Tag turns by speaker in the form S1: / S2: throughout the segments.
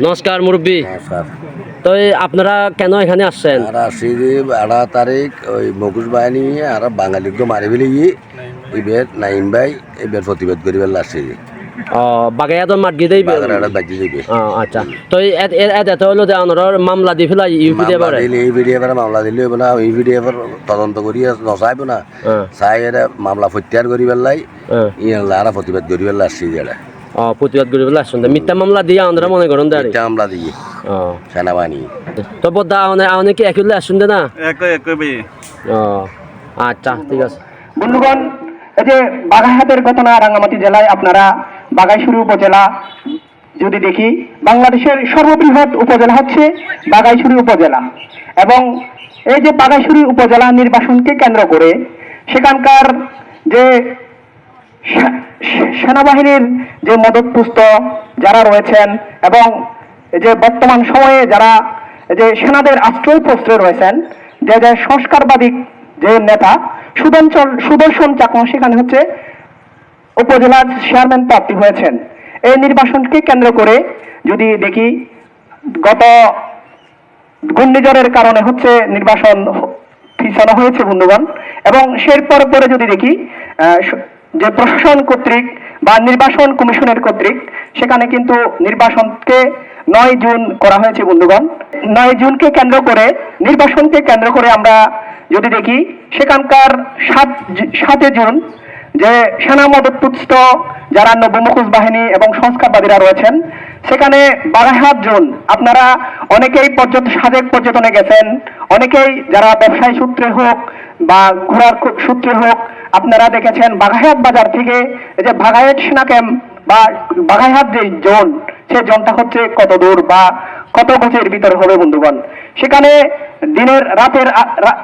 S1: নমস্কার মুরব্বী। তো আপনারা কেন এখানে আসছেন?
S2: আর আসি তারিখ ওই মুখোশ বাহিনী আর বাঙালিকে মারি ফেলে গিয়ে এবার নাইম ভাই এবার প্রতিবাদ
S1: দেই আচ্ছা। তো এত- হলো যে মামলা দি ফেলাই ইউপি দিয়ে
S2: মামলা
S1: পারে
S2: দিলে এই ভিডিও এবার মামলা দিলে হইব না এই ভিডিও এবার তদন্ত করি নচাইব না। চাই এরা মামলা প্রতিবাদ করি যেটা
S1: ও প্রতিবাদ করে আসছেন মিথ্যা মামলা দিয়ে আমরা মনে করেন
S2: এটা মামলা দিয়ে।
S1: ও।
S2: সেনাবাহিনী।
S1: তো আনে আনে কি একই আসুন দে না
S3: একই একই ভাই।
S1: ও আচ্ছা ঠিক আছে।
S4: বন্ধুগণ এই যে ঘটনা রাঙ্গামাটি জেলায় আপনারা বাগাইছড়ি উপজেলা যদি দেখি বাংলাদেশের সর্ববৃহৎ উপজেলা হচ্ছে বাগাইছড়ি উপজেলা। এবং এই যে বাগাইছড়ি উপজেলা নির্বাচনকে কেন্দ্র করে সেখানকার যে সেনাবাহিনীর যে মদতপুষ্ট যারা রয়েছেন এবং যে বর্তমান সময়ে যারা যে সেনাদের আশ্রয় পোস্টে রয়েছেন, যে যে সংস্কারবাদী যে নেতা সুদর্শন সুদর্শন চাকমা সেখানে হচ্ছে উপজেলার চেয়ারম্যান প্রাপ্তি হয়েছেন। এই নির্বাচনকে কেন্দ্র করে যদি দেখি গত ঘূর্ণিঝড়ের কারণে হচ্ছে নির্বাচন পিছানো হয়েছে বন্ধুগণ, এবং সের পরে পরে যদি দেখি যে প্রশাসন কর্তৃক বা নির্বাচন কমিশনের কর্তৃক, সেখানে কিন্তু নির্বাচনকে নয় জুন করা হয়েছে বন্ধুগণ। নয় জুনকে কেন্দ্র করে নির্বাচনকে কেন্দ্র করে আমরা যদি দেখি, সেখানকার সাত সাতে জুন যে সেনা মদতপুষ্ট যারা নবমুখোশ বাহিনী এবং সংস্কারবাদীরা রয়েছেন সেখানে বারাহাত জোন। আপনারা অনেকেই পর্যটন সাজেক পর্যটনে গেছেন, অনেকেই যারা ব্যবসায়ী সূত্রে হোক বা ঘোরার সূত্রে হোক, আপনারা দেখেছেন বাঘাহাট বাজার থেকে এই যে বাঘাহাট সেনা ক্যাম্প বা বাঘাহাট যে জোন, সে জোনটা হচ্ছে কত দূর বা কত গজের ভিতরে হবে বন্ধুগণ? সেখানে দিনের রাতের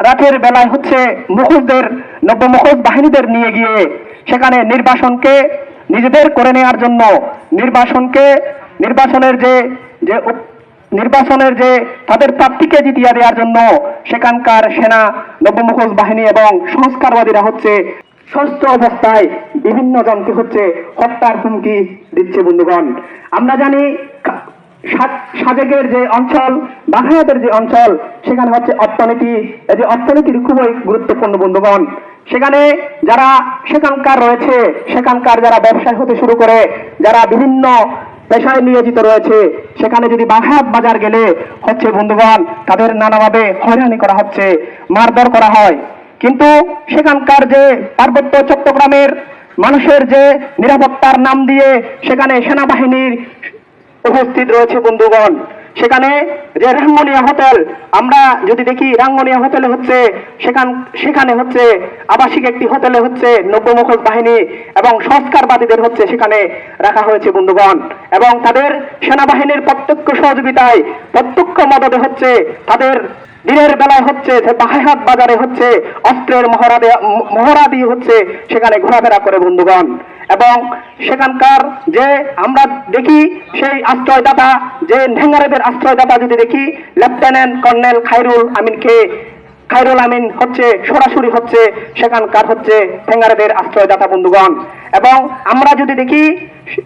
S4: রাতের বেলায় হচ্ছে মুখোশদের নব্য মুখোশ বাহিনীদের নিয়ে গিয়ে সেখানে নির্বাসনকে, নিজেদের করে নেওয়ার জন্য নির্বাচনকে নির্বাচনের যে যে নির্বাচনের যে তাদের প্রাপ্তিকে জিতিয়া দেওয়ার জন্য সেখানকার সেনা নবমুখোশ বাহিনী এবং সংস্কারবাদীরা হচ্ছে সুস্থ অবস্থায় বিভিন্ন জনকে হচ্ছে হত্যার হুমকি দিচ্ছে বন্ধুগণ। আমরা জানি সাজেকের যে অঞ্চল, বাঘায়াতের যে অঞ্চল, সেখানে হচ্ছে অর্থনীতি, এই যে অর্থনীতির খুবই গুরুত্বপূর্ণ বন্ধুগণ। সেখানে যারা সেখানকার রয়েছে, সেখানকার যারা ব্যবসায় হতে শুরু করে, যারা বিভিন্ন পেশায় নিয়োজিত রয়েছে। সেখানে যদি বাঘায়াত বাজার গেলে, হচ্ছে বন্ধুগণ, তাদের নানাভাবে হয়রানি করা হচ্ছে, মারধর করা হয়। কিন্তু সেখানকার যে পার্বত্য চট্টগ্রামের মানুষের যে নিরাপত্তার নাম দিয়ে সেখানে সেনাবাহিনীর উপস্থিত রয়েছে বন্ধুগণ সেখানে যে রাঙ্গনিয়া হোটেল, আমরা যদি দেখি রাঙ্গনিয়া হোটেলে হচ্ছে, সেখান, সেখানে হচ্ছে আবাসিক একটি হোটেলে হচ্ছে নব্যমুখল বাহিনী এবং সংস্কারবাদীদের হচ্ছে সেখানে রাখা হয়েছে বন্ধুগণ। এবং তাদের সেনাবাহিনীর প্রত্যক্ষ সহযোগিতায়, প্রত্যক্ষ মদতে হচ্ছে তাদের দিনের বেলায় হচ্ছে যে বাহাইহাট বাজারে হচ্ছে অস্ত্রের মহড়া দিয়ে হচ্ছে সেখানে ঘোরাফেরা করে বন্ধুগণ। এবং সেখানকার যে আমরা দেখি সেই আশ্রয়দাতা, যে ঢেঙ্গারেদের আশ্রয়দাতা যদি দেখি, লেফটেন্যান্ট কর্নেল খাইরুল আমিনকে খাইরুল আমিন হচ্ছে সরাসরি হচ্ছে সেখানকার হচ্ছে ঠেঙ্গারেদের আশ্রয়দাতা বন্ধুগণ। এবং আমরা যদি দেখি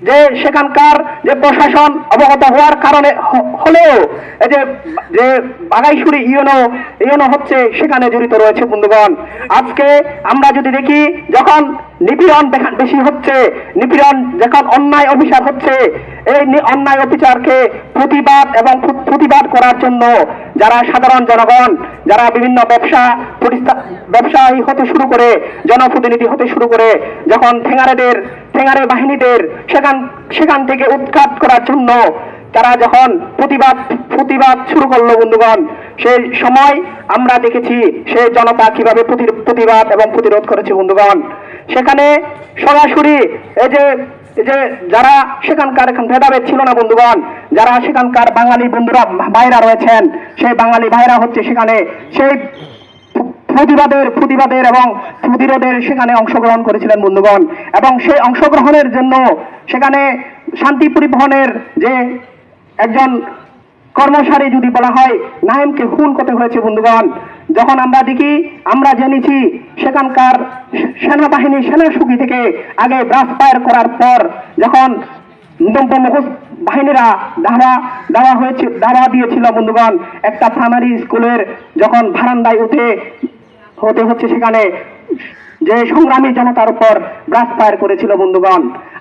S4: যে সেখানকার যে প্রশাসন অবগত হওয়ার কারণে হলেও এই যে যে বাগাইশুরি ইউনো ইউনো হচ্ছে সেখানে জড়িত রয়েছে বন্ধুগণ। আজকে আমরা যদি দেখি, যখন নিপীড়ন বেশি হচ্ছে। নিপীড়ন যখন অন্যায় অভিশাপ হচ্ছে, এই অন্যায় অবিচারকে প্রতিবাদ এবং প্র- প্রতিবাদ করার জন্য যারা সাধারণ জনগণ, যারা বিভিন্ন ব্যবসা প্রতিষ্ঠা ব্যবসায়ী হতে শুরু করে, জনপ্রতিনিধি হতে শুরু করে, যখন ঠেঙারেদের ঠেঙারে বাহিনীদের সেখান সেখান থেকে উৎখাত করার জন্য তারা যখন প্রতিবাদ প্রতিবাদ শুরু করল বন্ধুগণ, সেই সময় আমরা দেখেছি সেই জনতা কীভাবে প্রতি- প্রতিবাদ এবং প্রতিরোধ করেছে বন্ধুগণ। সেখানে সরাসরি এই যে যে যারা সেখানকার এখন ভেদাভেদ ছিল না, বন্ধুগণ, যারা সেখানকার বাঙালি বন্ধুরা, ভাইরা রয়েছেন, সেই বাঙালি ভাইরা হচ্ছে সেখানে সেই প্রতিবাদের প্রতিবাদের এবং প্রতিরোধের সেখানে অংশগ্রহণ করেছিলেন, বন্ধুগণ। এবং সেই অংশগ্রহণের জন্য সেখানে শান্তি পরিবহনের যে একজন কর্মচারী যদি বলা হয়, নাইমকে খুন করতে হয়েছে, বন্ধুগণ যখন আমরা দেখি, আমরা জেনেছি সেখানকার সেনাবাহিনী সেনা সুখী থেকে আগে ব্রাশ ফায়ার করার পর যখন মুখোশ বাহিনীরা ধারা দেওয়া হয়েছে দেওয়া দিয়েছিল বন্ধুগণ, একটা প্রাইমারি স্কুলের যখন ভারান্দায় উঠে, হতে হচ্ছে সেখানে যে সংগ্রামী জনতার উপর ব্রাশ ফায়ার করেছিল বন্ধুগণ।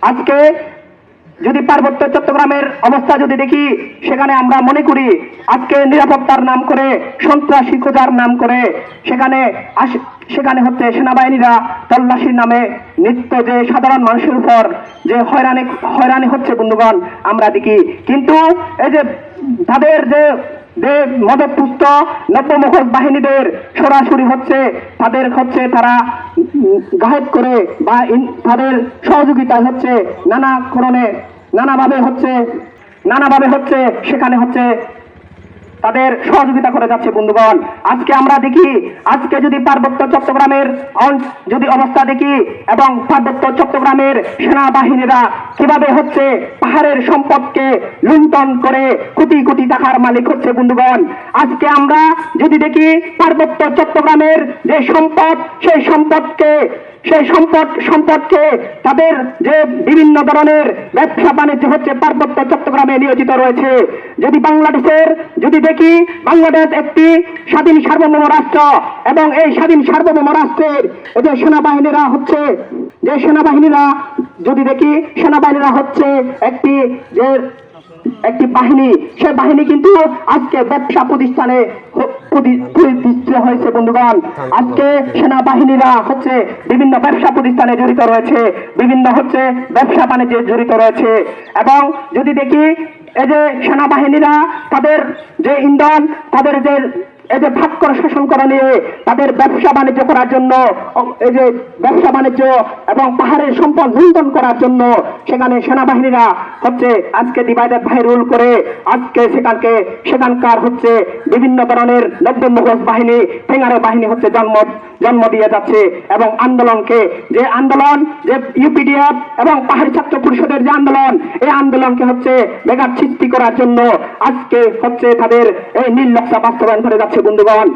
S4: আজকে যদি পার্বত্য চট্টগ্রামের অবস্থা যদি দেখি, সেখানে আমরা মনে করি আজকে নিরাপত্তার নাম করে, সন্ত্রাসী খোঁজার নাম করে, সেখানে সেখানে হচ্ছে সেনাবাহিনীরা তল্লাশির নামে নিত্য যে সাধারণ মানুষের উপর যে হয়রানি হয়রানি হচ্ছে বন্ধুগণ, আমরা দেখি। কিন্তু এই যে তাদের যে মদপুষ্ট নব্য মুখোশ বাহিনীদের সরাসরি হচ্ছে, তাদের হচ্ছে তারা গায়েব করে বা তাদের সহযোগিতা হচ্ছে নানা কারণে নানাভাবে হচ্ছে নানাভাবে হচ্ছে সেখানে হচ্ছে তাদের সহযোগিতা করে যাচ্ছে বন্ধুগণ। আজকে আমরা দেখি, আজকে যদি পার্বত্য চট্টগ্রামের যদি অবস্থা দেখি এবং পার্বত্য চট্টগ্রামের সেনাবাহিনীরা কীভাবে হচ্ছে পাহাড়ের সম্পদকে লুণ্ঠন করে কোটি কোটি টাকার মালিক হচ্ছে বন্ধুগণ, আজকে আমরা যদি দেখি পার্বত্য চট্টগ্রামের যে সম্পদ, সেই সম্পদকে সেই সম্পদ, সম্পদকে তাদের যে বিভিন্ন ধরনের ব্যবসা বাণিজ্য হচ্ছে, পার্বত্য চট্টগ্রামে নিয়োজিত রয়েছে। যদি বাংলাদেশের, যদি দেখি বাংলাদেশ একটি স্বাধীন সার্বভৌম রাষ্ট্র এবং এই স্বাধীন সার্বভৌম রাষ্ট্রের যে সেনাবাহিনীরা হচ্ছে, যে সেনাবাহিনীরা, যদি দেখি সেনাবাহিনীরা হচ্ছে একটি যে, একটি বাহিনী সে বাহিনী কিন্তু আজকে ব্যবসা প্রতিষ্ঠানে প্রতিষ্ঠিত হয়েছে বন্ধুগণ। আজকে সেনাবাহিনীরা হচ্ছে বিভিন্ন ব্যবসা প্রতিষ্ঠানে জড়িত রয়েছে। বিভিন্ন হচ্ছে ব্যবসা বাণিজ্যে জড়িত রয়েছে। এবং যদি দেখি এই যে সেনাবাহিনীরা তাদের যে ইন্ধন তাদের যে যে ভাগ করে শাসন করা নিয়ে তাদের ব্যবসা বাণিজ্য করার জন্য এই যে ব্যবসা বাণিজ্য এবং পাহাড়ের সম্পদ লুণ্ঠন করার জন্য সেখানে সেনাবাহিনীরা হচ্ছে আজকে ডিভাইডেড ভাই রুল করে আজকে সেখানকে, সেখানকার হচ্ছে বিভিন্ন ধরনের নব্য মুখোশ বাহিনী ফেঙ্গারে বাহিনী হচ্ছে জন্ম জন্ম দিয়ে যাচ্ছে এবং আন্দোলনকে যে আন্দোলন, যে ইউপিডিএফ এবং পাহাড়ি ছাত্র পরিষদের যে আন্দোলন, এই আন্দোলনকে হচ্ছে বেকার সৃষ্টি করার জন্য আজকে হচ্ছে তাদের এই নীল নকশা বাস্তবায়ন করে যাচ্ছে বন্ধুগণ।